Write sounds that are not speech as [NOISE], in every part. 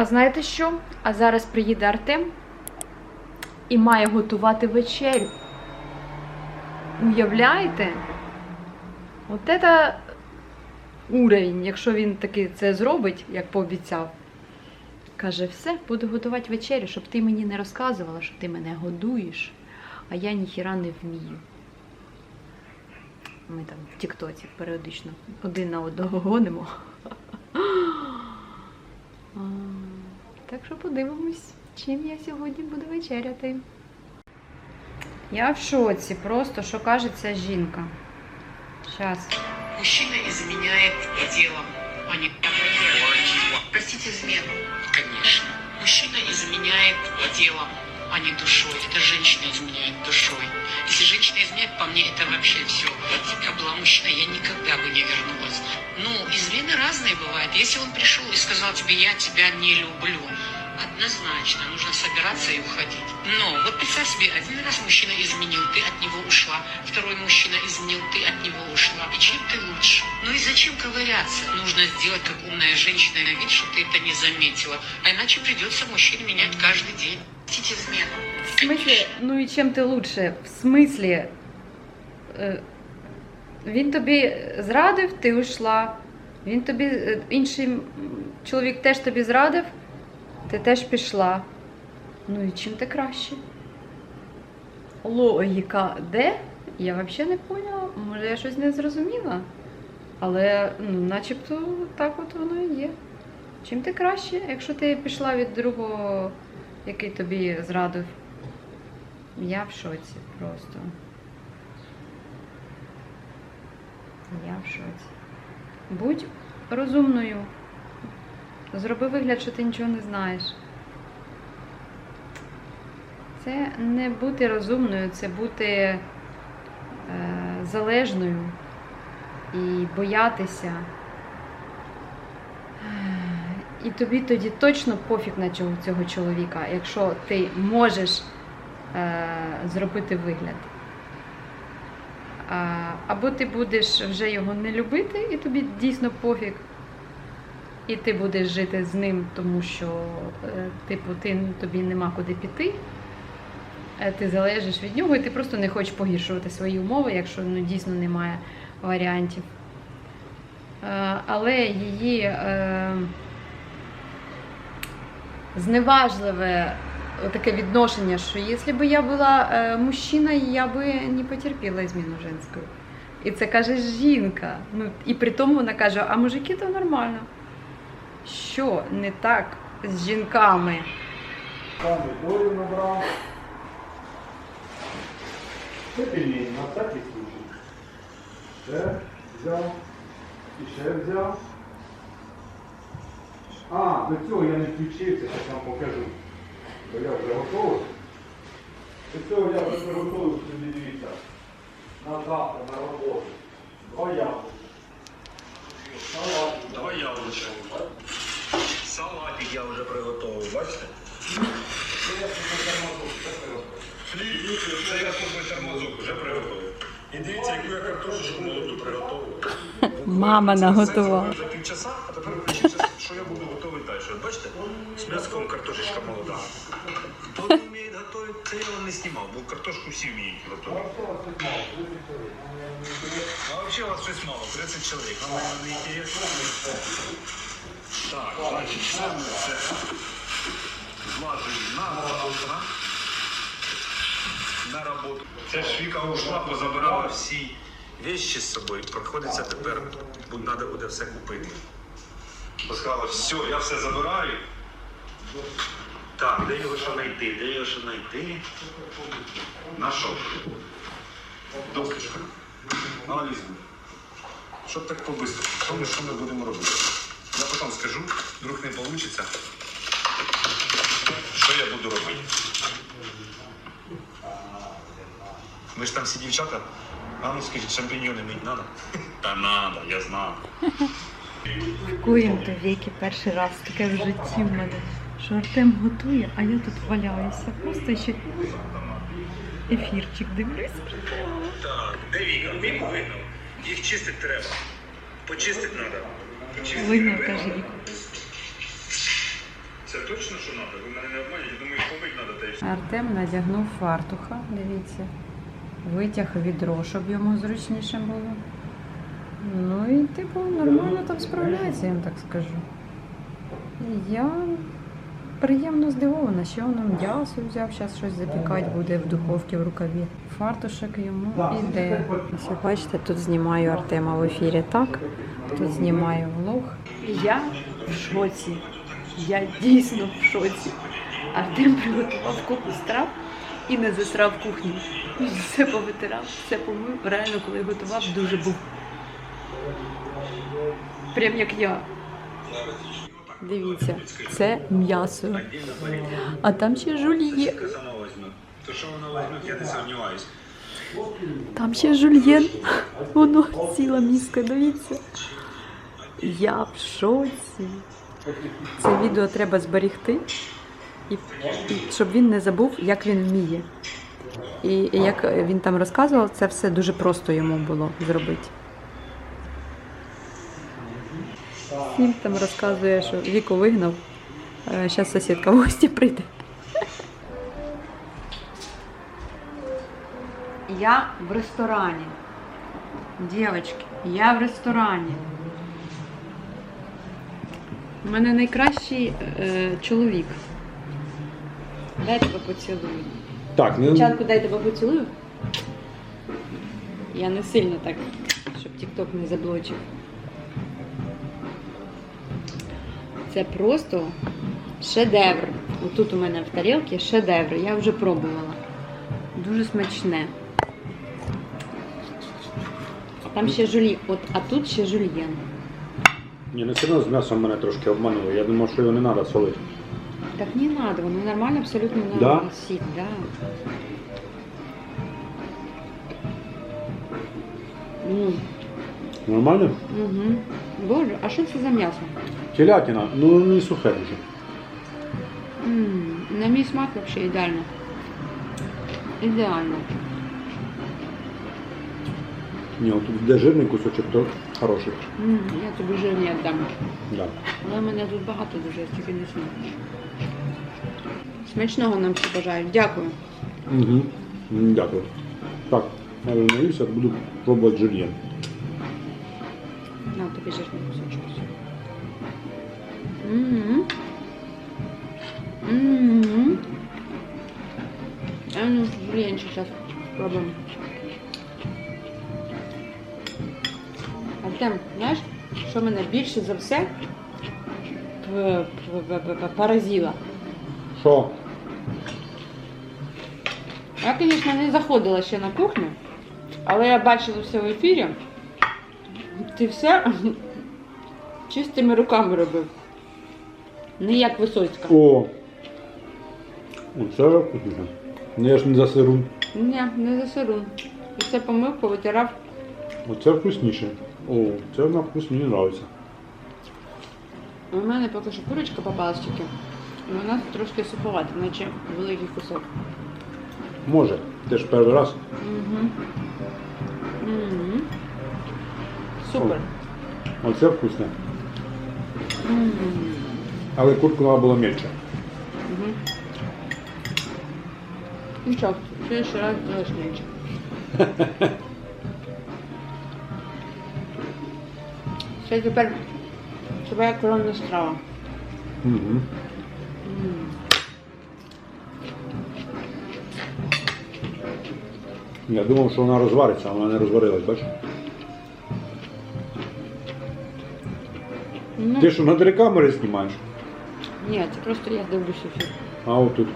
А знаєте що? А зараз приїде Артем і має готувати вечерю. Уявляєте? От це уровень, якщо він таки це зробить, як пообіцяв. Каже, все, буду готувати вечерю, щоб ти мені не розказувала, що ти мене годуєш, а я ніхіра не вмію. Ми там в Тіктоці періодично один на одного гонимо. А, Так що подивимось, чим я сьогодні буду вечеряти. Я в шоці, просто що каже ця жінка. Щас. Мужчина изменяет делом, а не Простите измену. Конечно. Мужчина изменяет делом, а не душой. Это женщина изменяет душой. Если женщина изменяет, по мне это вообще все. Если бы я была мужчина, я никогда бы не вернулась. Ну, измены разные бывают. Если он пришел и сказал тебе, я тебя не люблю, однозначно нужно собираться и уходить. Но вот представь себе, один раз мужчина изменил, ты от него ушла. Второй мужчина изменил, ты от него ушла. зачем ковыряться? Нужно сделать как умная женщина на вид, что ты это не заметила. А иначе придется мужчин менять каждый день. Простите измену. В смислі, ну і чим ти лучше? В смислі, е, він тобі зрадив, ти ушла. Він тобі, е, інший м, чоловік теж тобі зрадив, ти теж пішла. Ну і чим ти краще? Логіка де? Я взагалі не поняла. Може, я щось не зрозуміла. Але ну, начебто так от воно і є. Чим ти краще, якщо ти пішла від другого, який тобі зрадив? Я в шоці просто. Я в шоці. Будь розумною. Зроби вигляд, що ти нічого не знаєш. Це не бути розумною, це бути е, залежною і боятися. І тобі тоді точно пофіг на цього, цього чоловіка, якщо ти можеш е, зробити вигляд. Або ти будеш вже його не любити, і тобі дійсно пофіг. І ти будеш жити з ним, тому що е, типу, ти, тобі нема куди піти. Е, Ти залежиш від нього, і ти просто не хочеш погіршувати свої умови, якщо ну, дійсно немає варіантів. Е, Але її е, зневажливе таке відношення, що якщо б я була е, мужчина, я би не потерпіла зміну женську. І це каже жінка. Ну, і при тому вона каже, а мужики то нормально. Що не так з жінками? Помидорів набрав. Це пельмені, на всякий случай. Ще взяв. І ще взяв. А, до цього я не включився, зараз вам покажу. Бо я вже готовий. До цього я вже приготовив собі дивіться. На завтра, на роботу. Два яблука. Салат. Давай я. Салатик я вже приготував, бачите? Це я на тормозок, це приготовив. Це я тут тормозок вже приготував. І дивіться, яку я картошечку молоду приготував. Мама Це наготувала. вже півчаса, а тепер включився, що я буду готовий далі. Бачите? З м'язком картошечка молода. Хто не вміє готувати, це я вам не знімав, бо картошку всі вміють готувати. що. А взагалі у вас щось мало, 30 чоловік. Воно не інтересно. Так, значить, це ми це злажуємо на завтра. На роботу. Це ж Віка ушла, позабирала всі вещи з собою. Приходиться тепер, бо треба буде все купити. Сказала, все, я все забираю. Так, де його ще знайти? Де його ще знайти? Нашов. Досочка. Аналіз. Що так по-бистрому? Що ми, що ми будемо робити? Я потім скажу, вдруг не вийде. Що я буду робити? Ви ж там всі дівчата? А ну скажіть, шампіньйони мить надо? [LAUGHS] Та надо, я знаю. Куєм то віки перший раз таке в житті в мене, що Артем готує, а я тут валяюся. Просто ще ефірчик дивлюсь. Так, де Віка? Віку вигнав. Їх чистити треба. Почистити треба. Вигнав, каже Віка. Це точно, що треба? Ви мене не обманюєте, я думаю, помить треба й. Артем надягнув фартуха, дивіться. Витяг відро, щоб йому зручніше було. Ну і типу нормально там справляється, я вам так скажу. Я приємно здивована, що воно м'ясо взяв, зараз щось запікати буде в духовці в рукаві. Фартушок йому іде. Ось ви бачите, тут знімаю Артема в ефірі так, тут знімаю влог. Я в шоці. Я дійсно в шоці. Артем приготував купу страв і не засрав кухню. Все повитирав, все помив. Реально, коли готував, дуже був. Прям як я. Дивіться, це м'ясо. А там ще жульє. Там ще жульєн. Воно ціла міска, дивіться. Я в шоці. Це відео треба зберегти, і, щоб він не забув, як він вміє. І, як він там розказував, це все дуже просто йому було зробити. Він там розказує, що віку вигнав. Зараз сусідка в гості прийде. Я в ресторані. Дівчатки, я в ресторані. У мене найкращий е, чоловік. Дай тебе поцілую. Так, не Спочатку дай тебе поцілую. Я не сильно так, щоб тікток не заблочив. Це просто шедевр. Отут у мене в тарілці шедевр. Я вже пробувала. Дуже смачне. Там ще жулі. От, а тут ще жульєн. Ні, не сильно з м'ясом мене трошки обмануло. Я думав, що його не треба солити. Так не надо, воно нормально, абсолютно Да? нормально. Сік, да. М, Нормально? Угу. Боже, а що це за м'ясо? Телятина, ну не сухе дуже. М, На мій смак взагалі ідеально. Ідеально. Ні, от тут де жирний кусочок, то хороший. М, Я тобі жир не віддам. Да. Але в мене тут багато дуже, я тільки не смак. Смачного нам всі бажають. Дякую. Угу. Дякую. Так, я наївся, буду пробувати жульєн. На тобі жирний кусочок. М. М. А ну, блин, сейчас пробуем. Артем, знаєш, що мене більше за все п- п- п- п- поразило? Що? Я, звісно, не заходила ще на кухню, але я бачила все в ефірі. Ти все чистими руками робив. Не як Висоцька. О! Оце вкусно. Ну я ж не за сиру. Ні, не за сирун. І все помив, повитирав. Оце вкусніше. О, це на вкус мені подобається. У мене поки що курочка попалась тільки. Вона трошки суховата, наче великий кусок. Може, теж перший раз. Угу. Угу. Супер. Оце вкусне. М. Але куртку треба було мельче. Угу. Ну що, ще ще раз делаешь меньше. Це тепер твоя коронна страва. Угу. М. Я думав, що вона розвариться, а вона не розварилась, бачиш? Ну, Ти що на три камери знімаєш? Ні, це просто я дивлюсь ефір. А отут.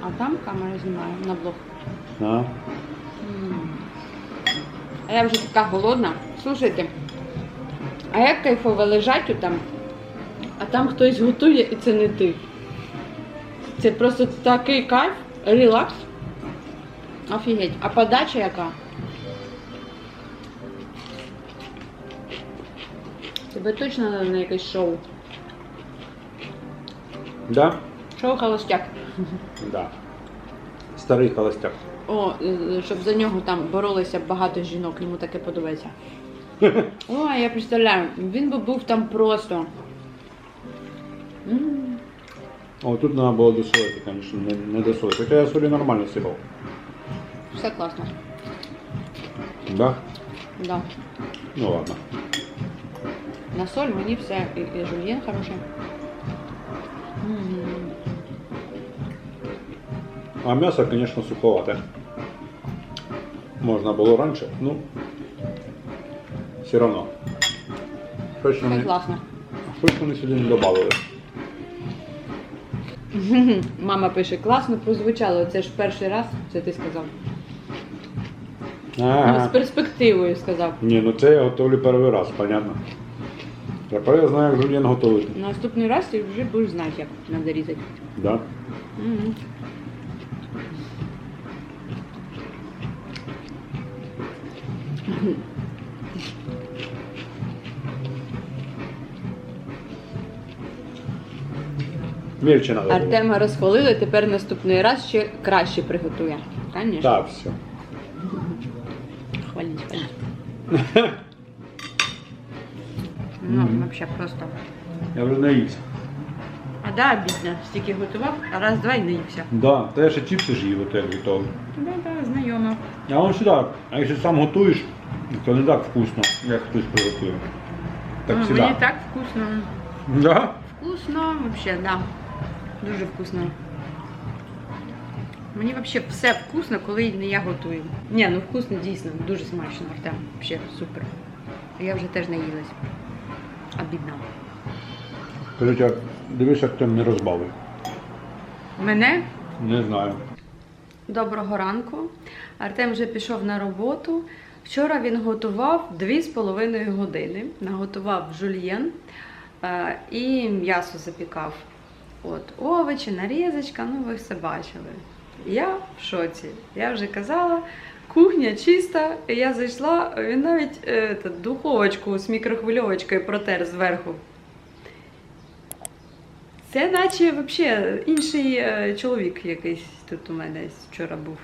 А там камера знімає на блог. А? А я вже така голодна. Слушайте, а як кайфово лежать там, а там хтось готує і це не ти. Це просто такий кайф, релакс. Офігеть. А подача яка? Тебе точно треба на якесь шоу. Да? Шоу холостяк. Да. Старий холостяк. О, е, щоб за нього там боролися багато жінок, йому таке подобається. [LAUGHS] Ой, я представляю, він би був там просто. М. О, тут треба було досолити, звісно, не, не досолити. Хоча я солі нормально сипав. Все класно. Да? Да. Ну ладно. На соль мені все. І, і жульєн хороший. А м'ясо, звісно, суховате. Можна було раніше, ну все одно. Щось Все вони, класно. щось вони сюди не додали. Мама пише, класно прозвучало. Це ж перший раз, це ти сказав. Ага. з перспективою сказав. Ні, ну це я готовлю перший раз, понятно. Тепер я знаю, як жульєн готувати. Наступний раз ти вже будеш знати, як треба різати. Да? Мгм. Мільче було. Артема розхвалили, тепер наступний раз ще краще приготує. Звісно. Так, все. Ну, взагалі просто. Я вже наївся. А да, обідно. Стільки готував, а раз два й наївся. Да, та я ще чіпси ж їв, от як готовий. Да, да, знайомо. А он сюди, а якщо сам готуєш, то не так вкусно, як хтось приготує. Так Ну, сюди. Мені так вкусно. Да? Вкусно, вообще, да. Дуже вкусно. Мені взагалі все вкусно, коли не я готую. Ні, ну вкусно дійсно, дуже смачно, Артем. Взагалі супер. Я вже теж наїлась. Обідно. Короче, дивись, як там не розбавив. Мене Не знаю. Доброго ранку. Артем вже пішов на роботу. Вчора він готував 2,5 години. Наготував жульєн е, і м'ясо запікав. От, овочі, нарізочка, ну ви все бачили. Я в шоці. Я вже казала, кухня чиста. Я зайшла, він навіть е, духовочку з мікрохвильовочкою протер зверху. Це наче взагалі інший е, чоловік якийсь тут у мене вчора був.